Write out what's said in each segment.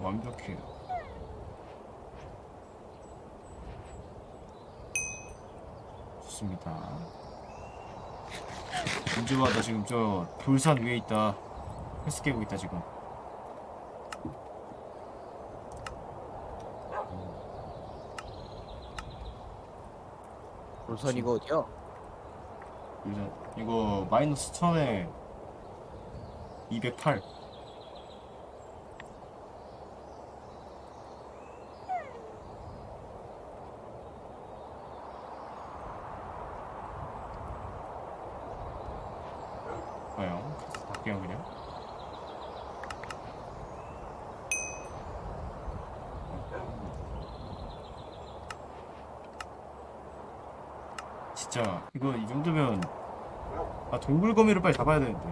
완벽해요. 좋습니다. 은주가 나 지금 저 돌산 위에 있다. 헬스 깨고 있다 지금. 돌선 이거 어디야? 돌산 이거 마이너스 천에 208. 봐요. 갈게요 그냥. 진짜 이거 이 정도면 아 동굴거미를 빨리 잡아야 되는데.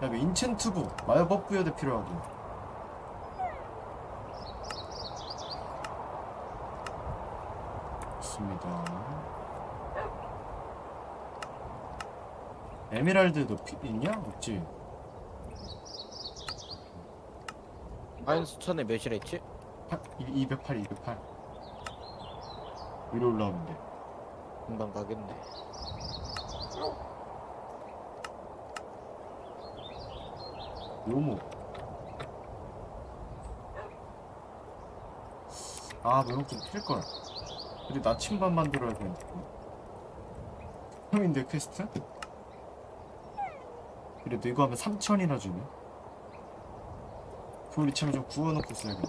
야왜 인챈트부 마녀법 부여대 필요하고. 좋습니다. 에메랄드 너 피, 있냐? 없지? 마이너스 천에 몇이라 했지? 208, 208. 위로 올라오면 돼. 금방 가겠네. 요모. 아, 매운 좀필걸. 우리 나침반 만들어야 되는데. 처음인데 퀘스트? 그래도 이거 하면 3천이나 주네. 그걸 이참에 좀 구워놓고 써야겠다.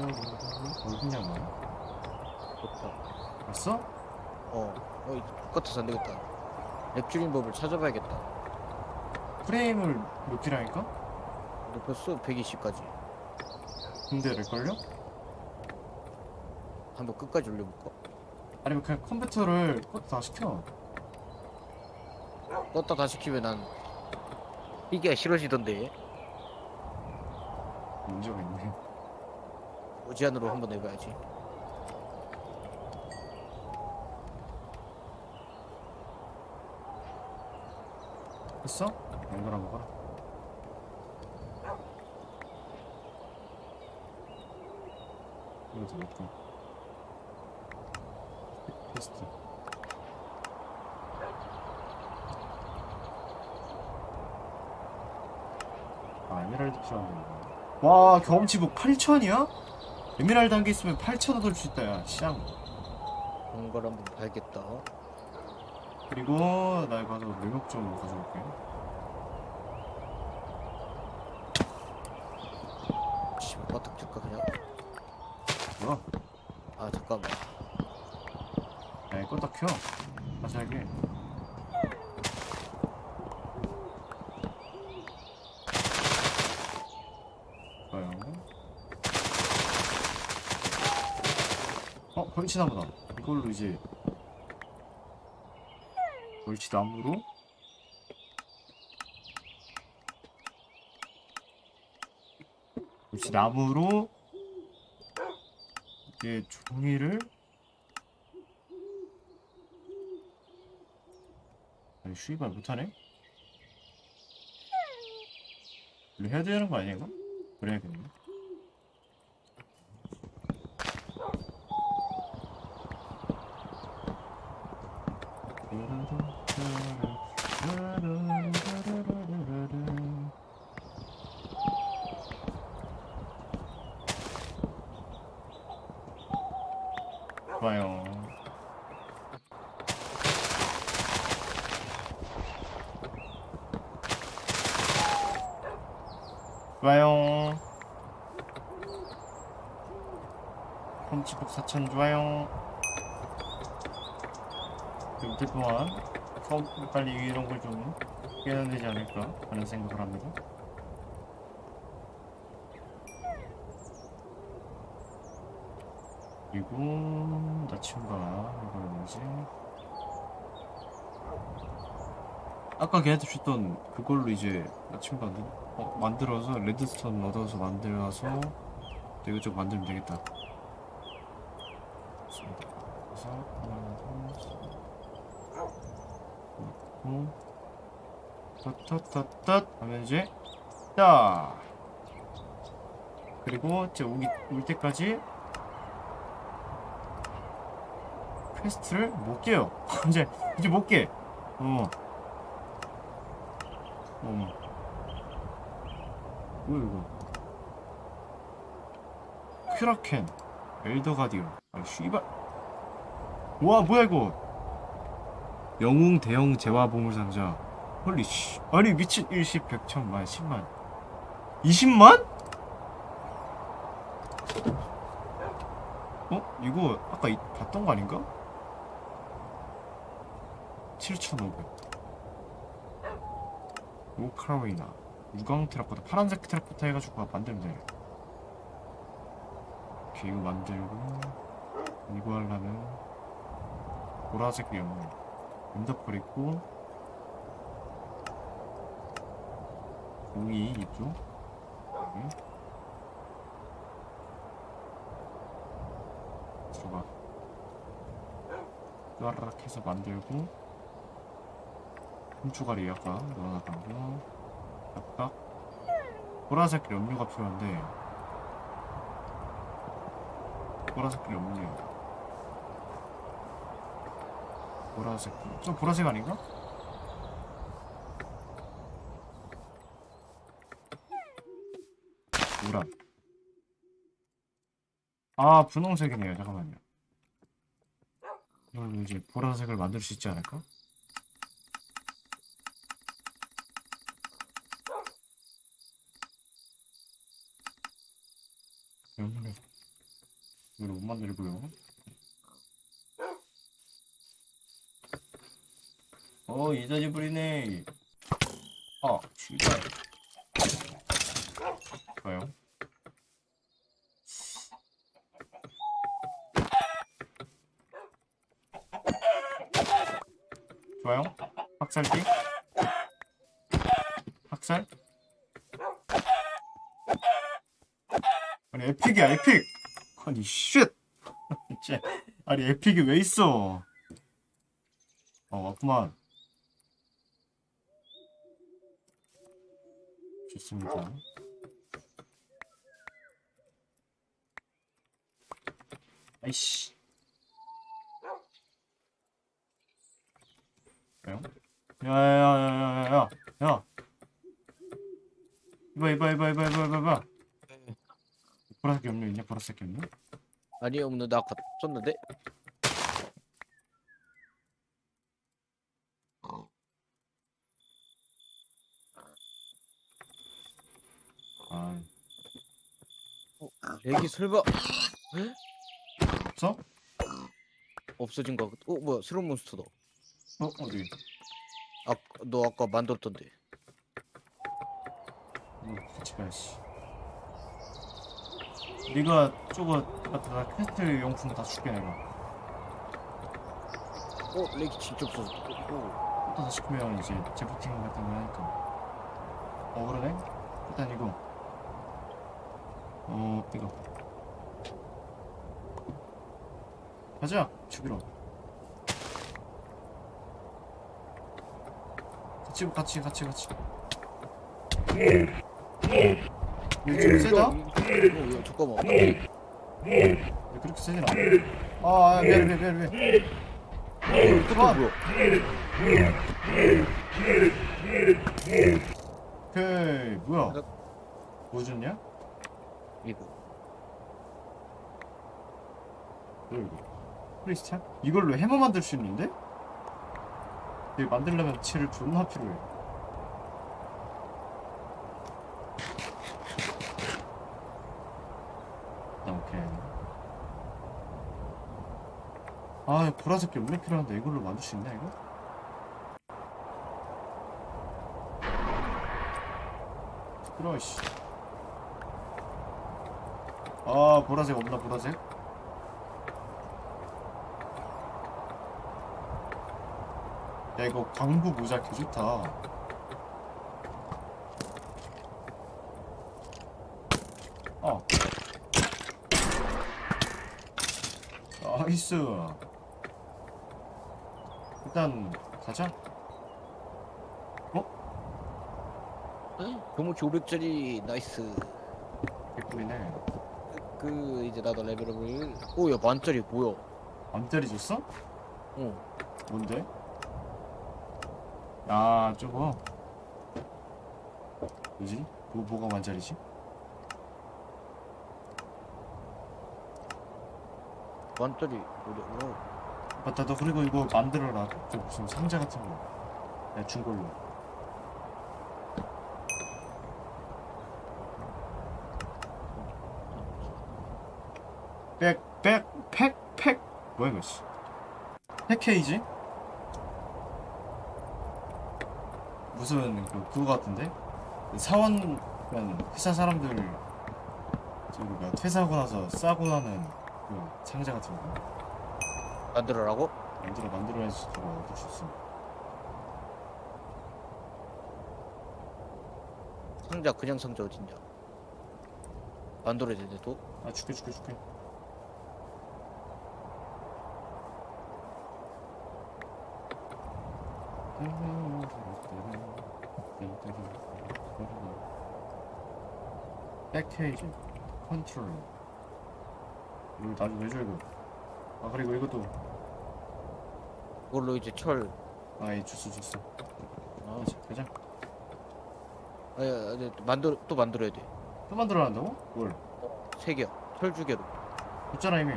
어디냐고? 좋다. 봤어? 어, 어, 이거 똑같아서 안 되겠다. 랩 줄인 법을 찾아봐야겠다. 프레임을 높이라니까? 높였어 120까지. 근데 렉걸려? 한번 끝까지 올려볼까? 아니면 그냥 컴퓨터를 껐다 다 시켜. 껐다 다시 키면 난 이게 싫어지던데. 문제가 있네. 무제한으로 한번 해봐야지. 했어? 봐라. 이것도 넣고. 테스트. 아, 에메랄드 필요한데. 이거. 와, 경험치복 8천이야? 에메랄드 한 개 있으면 8천 얻을 수 있다, 야. 쌍. 그런 걸 한번 봐야겠다. 그리고 나 가서 묘목 좀 가져올게. 씨발 바닥 줄까 그냥? 뭐야? 아 잠깐만. 야, 이거 딱 켜. 다시 할게. 좋아요. 어, 벌치나무다. 이걸로 이제 벌치나무로 벌치나무로 이제 종이를 아니 슈이발 못하네? 원래 해야 되는 거 아니야 이거? 그래야겠네 좋아요 좋아요. 홈치복 4천 좋아요. 동안 처음 빨리 이런 걸 좀 깨야 되지 않을까 하는 생각을 합니다. 그리고 나침반 이거 뭐지? 아까 걔한테 줬던 그걸로 이제 만들 어, 만들어서 레드스톤 얻어서 만들어서 또 이것저것 만들면 되겠다. 좋습니다. 그래서 하나 둘 탓탓탓탓 하면 이제 자 그리고 이제 오기 올 때까지 퀘스트를 못 깨요. 이제 이제 못 깨. 어. 어머. 뭐야 이거? 큐라켄, 엘더 가디언. 아 씨발. 와 뭐야 이거? 영웅 대형 재화 보물 상자. 헐리 씨. 아니 미친 1십 100 천만 10만 20만? 어? 이거 아까 이, 봤던 거 아닌가? 7,500 오카로이나. 무광 테라코타 파란색 테라코타 해가지고 만들면 돼. 오케이 이거 만들고 이거 하려면 보라색 영웅. 엔더펄 있고 공이 있죠? 여기 들어가. 뚜아락 해서 만들고 훔초가리 아까 넣어놨다고. 각각. 보라색 염료가 필요한데. 보라색 염료 보라색. 저 보라색 아닌가? 노란. 아 분홍색이네요. 잠깐만요. 그럼 이제 보라색을 만들 수 있지 않을까? 여기는 이걸 못 만들고요. 어 이자지 부리네. 아 진짜. 좋아요. 좋아요. 학살기. 학살. 아니 에픽이야 에픽 아니 쉣 아니 에픽이 왜 있어 어 왔구만 좋습니다. 아이씨? 야야야야야야 야 이봐 이봐 이봐 이봐 이봐 이봐 이봐. 보라색 염료 있냐 보라색 염료? 아니 없는데 아까 썼는데 렉이 설마 없어? 없어진 거 같... 어 뭐야 새로운 몬스터다. 어 어디? 아 너 아까 만들었던데. 같이 가야지 네가 저거 갖다 나 퀘스트 용품 다 줄게 내가. 어 렉이 진짜 없어졌다. 어, 또 다시 크면 이제 재부팅 같은 거 하니까. 어 그러네? 일단 이거 어 이거. 가자 죽이러 같이 같이 같이 같이. 이거 좀 세다? 어, 야, 잠깐만 왜 그렇게 세진 않아 아 아, 미안해 미안해 미안해 뭐야? 오케이 뭐야? 뭐 줬냐? 이거 뭐야 이거 크리스찬? 이걸로 해머 만들 수 있는데? 이거 만들려면 쟤를 존나 필요해 일단 오케이 아 보라색 연맥 필요한데 이걸로 만들 수 있나 이거? 씨. 아 보라색 없나 보라색? 야 이거 광부 모자 개 좋다. 어. 나이스. 일단 가자. 고무키 500짜리 나이스. 개꿀이네 그 이제 나도 레벨업을 오야 만짜리 뭐야 안짜리 줬어? 어 뭔데? 아 저거 뭐지? 뭐, 뭐가 만짜리지? 만짜리 뭐야 맞다 너 그리고 이거 만들어라 저 무슨 상자 같은 거 내가 준 걸로 백, 백, 팩, 팩. 뭐야 이거 씨. 패케이지? 무슨 그 그거 같은데? 사원 그냥 회사 사람들 저기 뭐야 퇴사하고 나서 싸고 나는 그 상자 같은 거. 만들어라고? 만들어 만들어야지 얻을 수 있어. 상자 그냥 상자 어딨냐 만들어야 되네 또? 아 줄게 줄게 줄게 백페이지 컨트롤. 이거 나중에 해줘 이거 아 그리고 이것도. 그걸로 이제 철. 아이 줬어 줬어 아, 가자. 아니, 아니 만들 또 만들어야 또 만들어 한다고? 뭘? 돼세 개야 철두 개로. 줬잖아 이미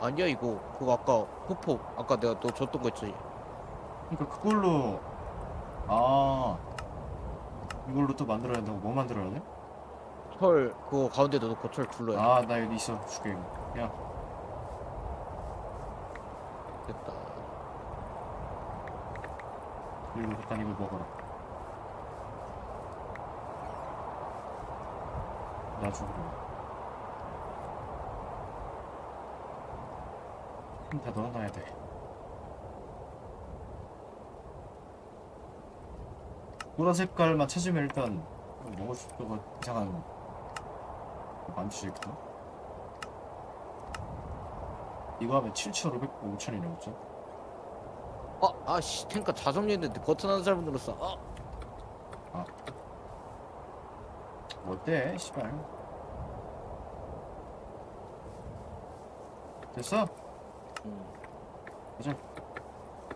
아니야 이거. 그거 아까 후폭 아까 내가 너 줬던 거 있지. 그러니까 그걸로 아 이걸로 또 만들어야 한다고 뭐 만들어야 돼? 철 그거 가운데다 놓고 철 둘러야 아나 여기 있어. 줄게 이거. 야. 됐다. 그리고 일단 이거 먹어라. 나중 에다 넣어놔야 돼. 보라 색깔만 찾으면 일단 먹을 수 있는 이상한 거 만드시겠다 이거 하면 7,500, 5,000이 나오죠? 아 아씨 탱크 다 정리했는데 버튼 한 사람 눌렀어. 아. 뭐 어때 씨발? 됐어? 음. 가자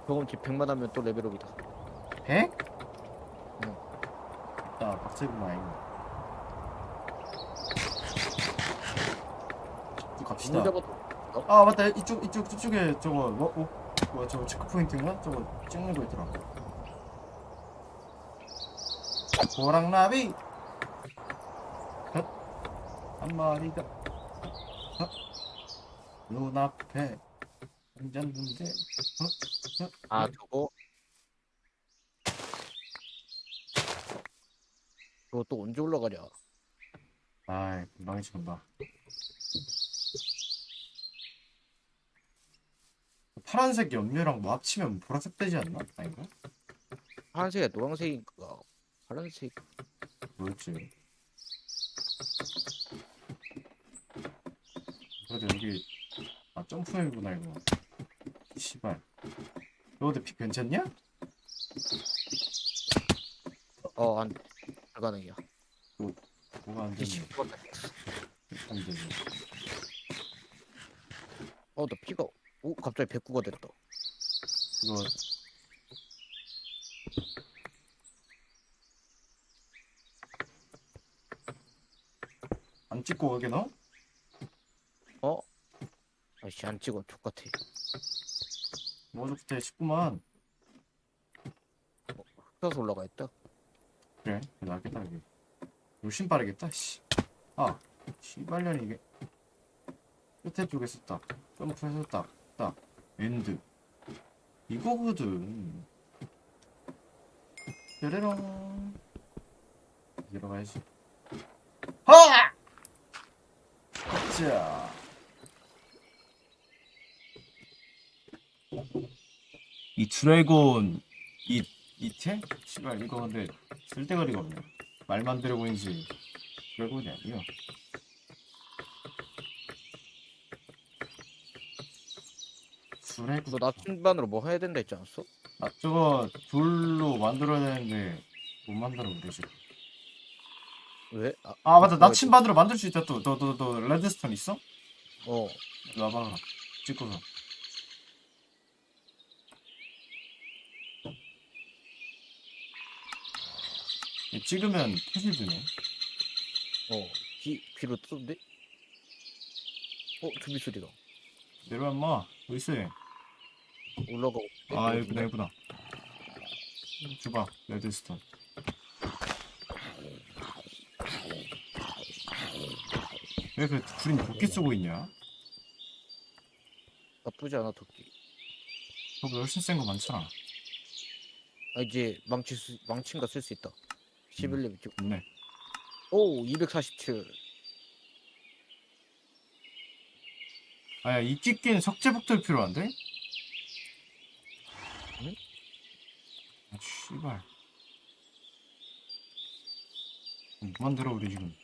경험치 100만 하면 또 레벨업이다 100? 응. 나 박세구만 또 갑시다 잡아도 아 맞다 이쪽 이쪽 저쪽에 저거 뭐 어? 뭐야 저거 체크 포인트인가? 저거 찍는 거 있더라 호랑나비 헛. 한 마리가 헛. 눈앞에 앉았는데 헛. 헛. 아 저거 저거 또 언제 올라가냐 아이 금방 지금 봐 파란색 염료랑 뭐 합치면 보라색 되지 않나? 아닌가? 파란색이야 노란색인가 파란색 뭐였지? 그래도 여기 아 점프형이구나 이거 씨발. 너도 피 괜찮냐? 어안 불가능이야 뭐가 안 되냐 이씨 안 되냐 어 나 피가 오 갑자기 109가 됐다. 이거. 안 찍고 가게 너? 어? 아씨 안 찍어. 족같아 뭐부터 싶구만. 흑사서 올라가 있다. 그래 나겠다 여기 훨씬 빠르겠다 씨. 아 씨발년이 이게. 끝에 쪽에서 딱 점프해서 딱딱. 엔드. 이거거든. 뾰레롱. 이리로 가야지. 하! 자 이 드래곤 이 이체? 씨발 이거 근데 쓸데거리가 없네. 말만 들어 보이지 드래곤이 아니야. 드래곤. 너 나침반으로 뭐 해야 된다 했지 않았어? 아 저거 돌로 만들어야 되는데 못 만들어 그래 지금. 왜? 아, 아 맞다 그거 나침반으로 만들 수 있다 또 너 너 너 레드스톤 있어? 어 와봐 찍고서 찍으면 표시 주네 어, 귀, 귀로 뜨던데? 어, 준비 소리다. 내려와 인마 어딨어 얘? 올라가고. 아 여기구나 여기구나 줘봐 레드스톤 왜그 구린 도끼 쓰고 있냐? 나쁘지 않아, 도끼. 저거 훨씬 센 거 많잖아 아, 이제 망치, 수, 망친가 쓸 수 있다. 11레벨 쪽. 좋네 오, 247. 아야 이끼 낀 석재복돌 필요한데? 응? 아 씨발 뭐 만들어 우리 지금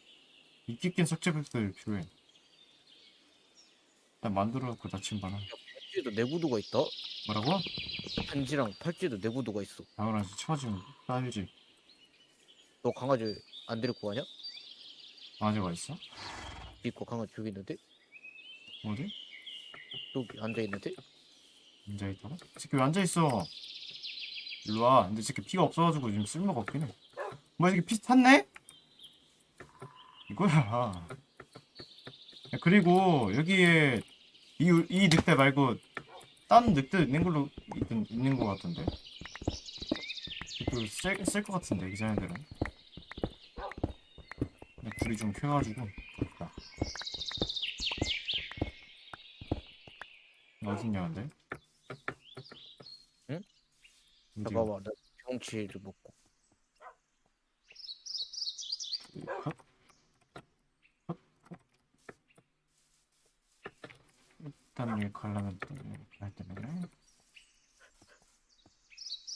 이끼 낀 석재복돌 필요해 일단 만들어놓고 나침반은 팔찌에도 내구도가 있다? 뭐라고? 반지랑 팔찌에도 내구도가 있어. 당연하지 처지면 따야지 너 강아지 안 데리고 가냐? 아재가 있어? 있고 강아지 여기 있는데? 어디? 여기 앉아있는데? 앉아있다고? 이 새끼 왜 앉아있어 일로와 근데 이 새끼 피가 없어가지고 지금 쓸모가 없긴 해 뭐야 이 새끼 피 탔네? 이거야 야, 그리고 여기에 이, 이 늑대 말고 딴 늑대 있는 걸로 있, 있는 거 같던데 그쓸것 같은데 이 자네들은 불이 좀 켜가지고 그렇다 어딨냐 근데? 응? 잠깐만, 나 경치를 먹고. 헛? 헛? 일단 여기 가려면 또 이렇게 할 때문에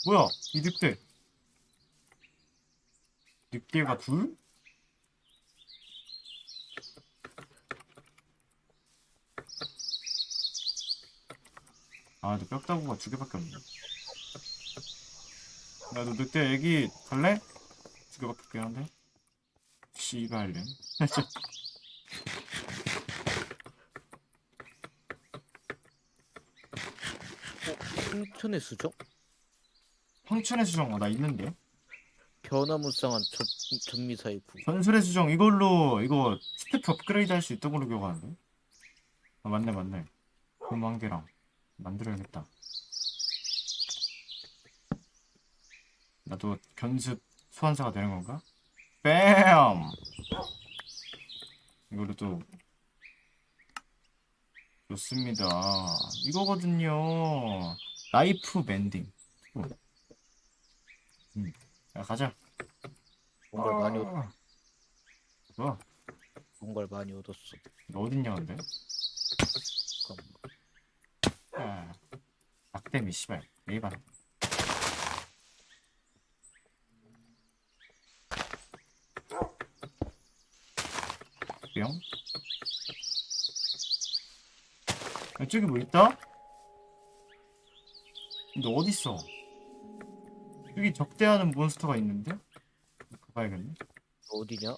뭐야 이 늑대 늑대가 둘? 아 근데 뼈다구가 두 개밖에 없네. 야 너 늑대 애기 갈래? 두 개밖에 없긴 한데. 씨발년 홍천의 수정? 황천의 수정 어, 나 있는데. 변화무쌍한 전, 전미사의 구. 전술의 수정 이걸로 이거 스태프 업그레이드 할 수 있던 걸로 기억하는데. 아 맞네 맞네. 금한 개랑 만들어야겠다 나도 견습 소환사가 되는 건가? 뺨 이걸로 또 좋습니다 이거거든요 라이프 밴딩 음. 야 가자 뭔가를 많이 얻, 아. 뭐야 뭔가를 많이 얻었어. 너 어딨냐 근데? 잠깐만. 아, 악대미 씨발 예반 뿅 야, 저기 뭐 있다? 너 어딨어? 여기 적대하는 몬스터가 있는데? 가봐야겠네 어디냐?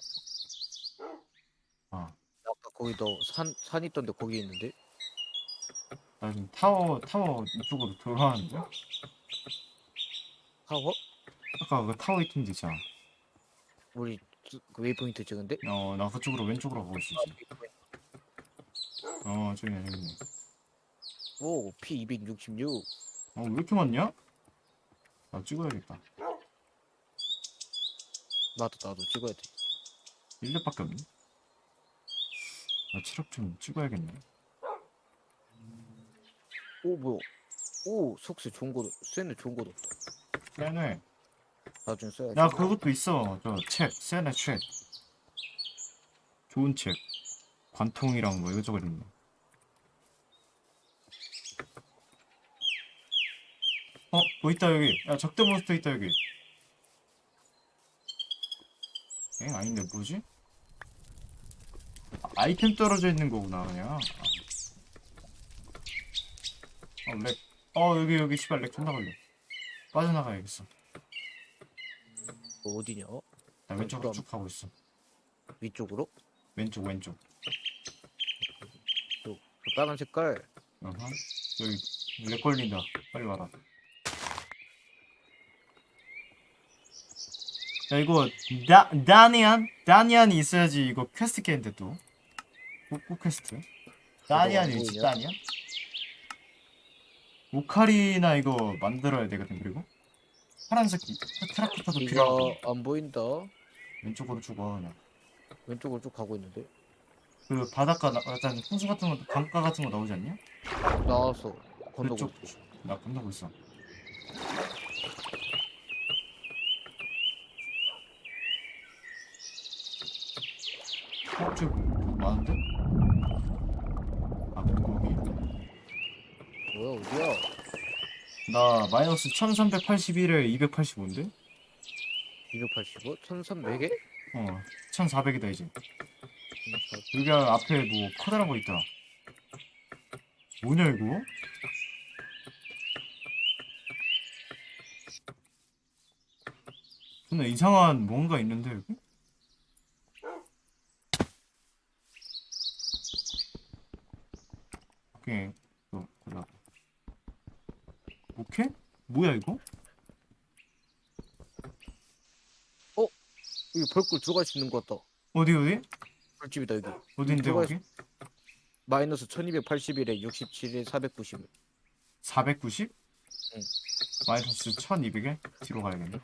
아. 아까 거기 너 산, 산 있던데 거기 있는데? 나 지금 타워 타워 이쪽으로 돌아가는데? 하워? 아까 그 타워 있던 데 있잖아 우리 그 웨이포인트 찍은데? 어, 나 그쪽으로 왼쪽으로 지금. 웨이포인트. 어, 저기네, 저기네. 오, P266. 어, 왜 이렇게 많냐? 나 찍어야겠다. 나도 나도 찍어야 돼. 1렙밖에 없네. 나 체력 좀 찍어야겠네. 오 뭐야? 오 속세 좋은 거, 쇠는 좋은 거도 없다. 세네. 나중에 써야지. 야, 그것도 있어. 저 책, 세네 책. 좋은 책. 관통이랑 뭐 이것저것 있네. 어, 뭐 있다 여기. 야, 적대 몬스터 있다 여기. 에 아닌데 뭐지? 아, 아이템 떨어져 있는 거구나 그냥. 아. 어, 렉. 어, 여기 여기 씨발 렉 존나 걸려. 빠져나가야겠어. 뭐 어디냐? 나 왼쪽으로 그럼. 쭉 가고 있어. 위쪽으로? 왼쪽 왼쪽. 그 빨간 색깔. 어허. 여기 렉 걸린다. 빨리 와라. 야 이거 다 다니안 다니안이 있어야지 이거 퀘스트 깨는데 또. 꼭 퀘스트. 다니안이 안 있지? 다니안? 오카리나 이거 만들어야 되거든 그리고 파란색 트라크터도 필요하고 이거 안 보인다. 왼쪽으로 죽어 그냥. 왼쪽으로 쭉 가고 있는데. 그 바닷가 나, 약간 홍수 같은 거 강가 같은 거 나오지 않냐? 나와서 건너고 그쪽 있어. 나 건너고 있어. 어, 저기 뭐 많은데? 아, 거기. 뭐야 어디야? 나 마이너스 1381에 285인데? 285? 1300에? 어, 1400이다 이제. 여기 앞에 뭐 커다란 거 있다. 뭐냐 이거? 근데 이상한 뭔가 있는데 여기? 오케이 또 골라 오케이? 뭐야 이거? 여기 벌꿀 들어갈 수 있는 것 같다. 어디 어디? 벌집이다 여기. 어딘데 들어갈 거기? 마이너스 1281에 67에 490. 490? 응. 마이너스 1200에? 뒤로 가야겠네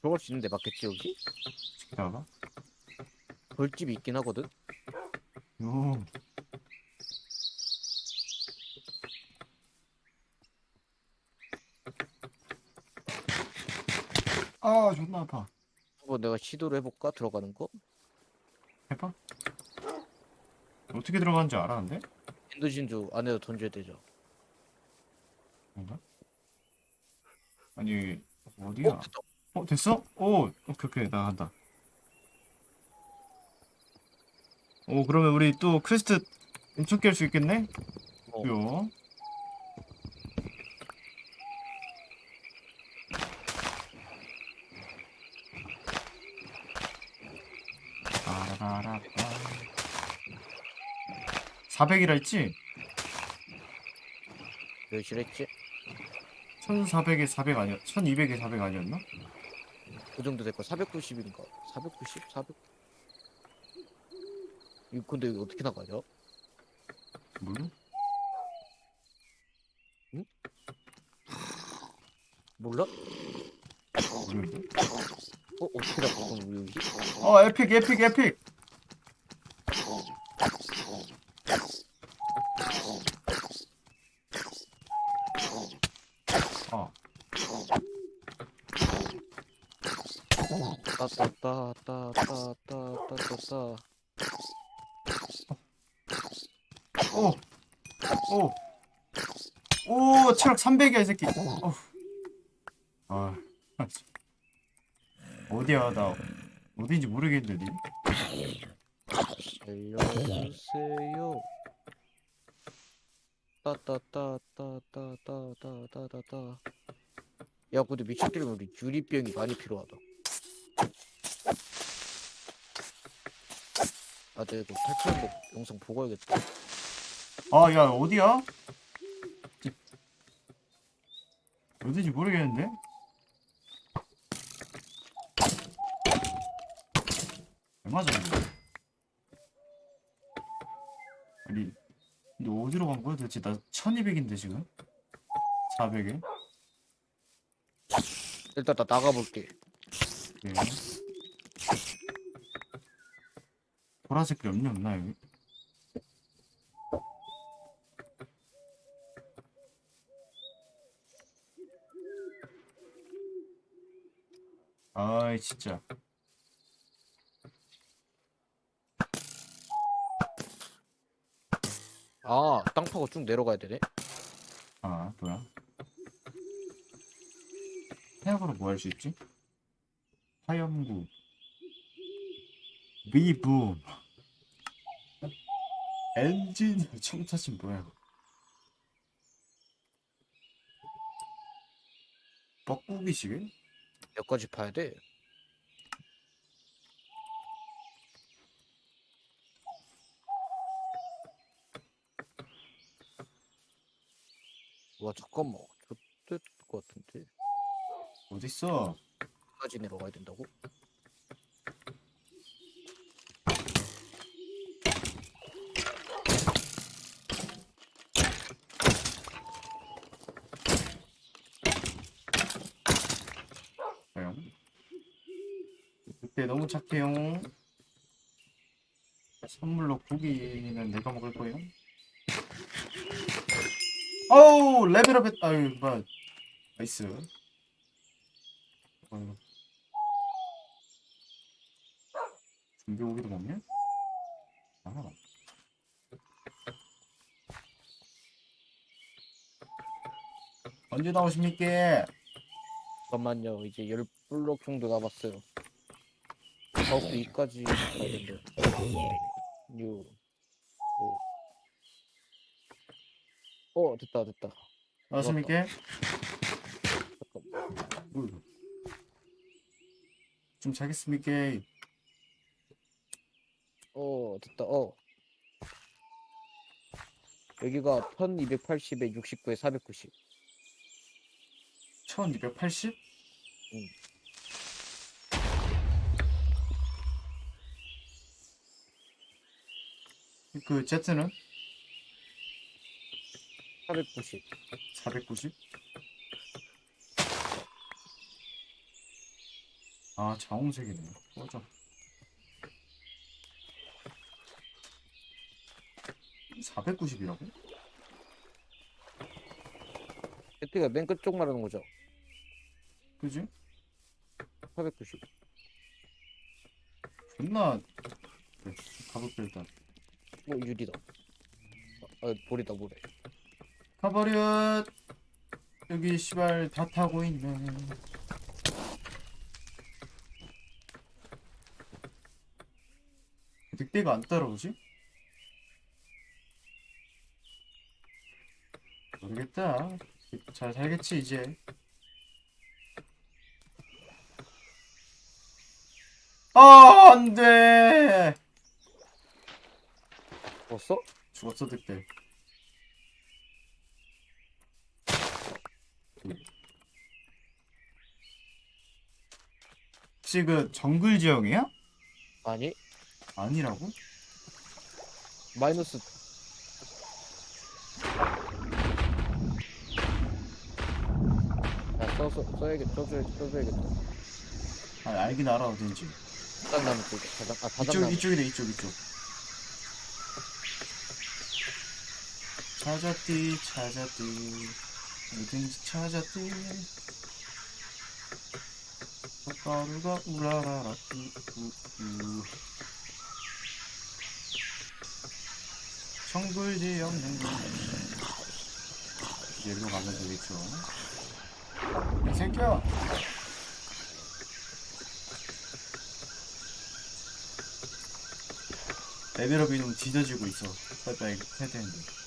들어갈 수 있는데 맞겠지 여기? 기다려봐 벌집이 있긴 하거든. 요. 아 존나 아파 한번 내가 시도를 해볼까 들어가는 거? 해봐 어떻게 들어가는지 알아 근데? 핸드신주 안에다 던져야 되죠. 뭔가? 아니 어디야? 어 됐다. 어 됐어? 오 오케이 오케이 나 간다 오 그러면 우리 또 퀘스트 엄청 깰 수 있겠네? 어. 요 빠라바라빠 400이라 했지? 몇실 했지? 1400에 400 아니야? 1200에 400 아니었나? 그 정도 될거 490인가? 490? 400? 이거 근데 이거 어떻게 나가냐? 몰라? 몰라? 모르겠네 어 어떻게 나가 그럼 여기? 어 에픽 에픽 에픽 따따따따따따따따따 오! 오! 오! 체력 300이야 이 새끼 어후. 아 어디야 나 어딘지 모르겠는데 니? 알려주세요 따따따따따따따따따 야 근데 미쳤길래 우리 유리병이 많이 필요하다 아 내가 이거 탈출한 거 영상 보고 와야겠다 아 야 어디야? 어딘지 모르겠는데? 이거? 아니 근데 어디로 간 거야 도대체 나 1200인데 지금? 400에? 일단 나 나가볼게 네. 보라색 염료 없나 여기? 아이 진짜 아 땅 파고 쭉 내려가야 되네 아 뭐야 태양으로 뭐 할 수 있지? 화염구 미붐 엔진 청사진 뭐야 뻐꾸기 시계? 몇 가지 파야 돼? 와 잠깐만 저때 것 같은데 어딨어? 까지 내려가야 된다고? 과연? 너무 착해요. 선물로 고기는 내가 먹을 거예요? 어우 레벨업 했 아유 뭐 나이스. 어휴. 준비 고기도 먹냐? 아. 언제 나오십니까? 잠깐만요. 이제 열 블록 정도 남았어요 저도 이까지 가야 된대 6 5 어 됐다 됐다? 잠깐만 어이구. 좀 자겠습니까? 어 됐다 어 여기가 1280에 69에 490 1280? 응. 그 Z는 490 490? 아 자홍색이네 꺼져 490이라고? 배트가 맨 끝쪽 말하는 거죠 그지? 490 존나 그래 가볼게 일단 어 유리다 아 볼이다 볼에. 가버려 여기 씨발 다 타고 있네. 늑대가 안 따라오지? 모르겠다. 잘 살겠지 이제. 아 안돼 봤어? 죽었어 늑대 혹시 그 정글 지형이야? 아니. 아니라고? 마이너스 야 써서 써야겠 써줘야 써줘야겠다. 아 알긴 알아 어딘지. 바닥나무 쪽에. 바닥 아 이쪽 바닥나무. 이쪽이래 이쪽 이쪽 찾았디 찾았디 어딘지 찾았디 꽃가루가 우라라라. 우우우. 정글지 없는 얘로 가면 되겠죠. 이 새끼야. 레벨업이 좀 뒤져지고 있어. 빨리빨리 해야 되는데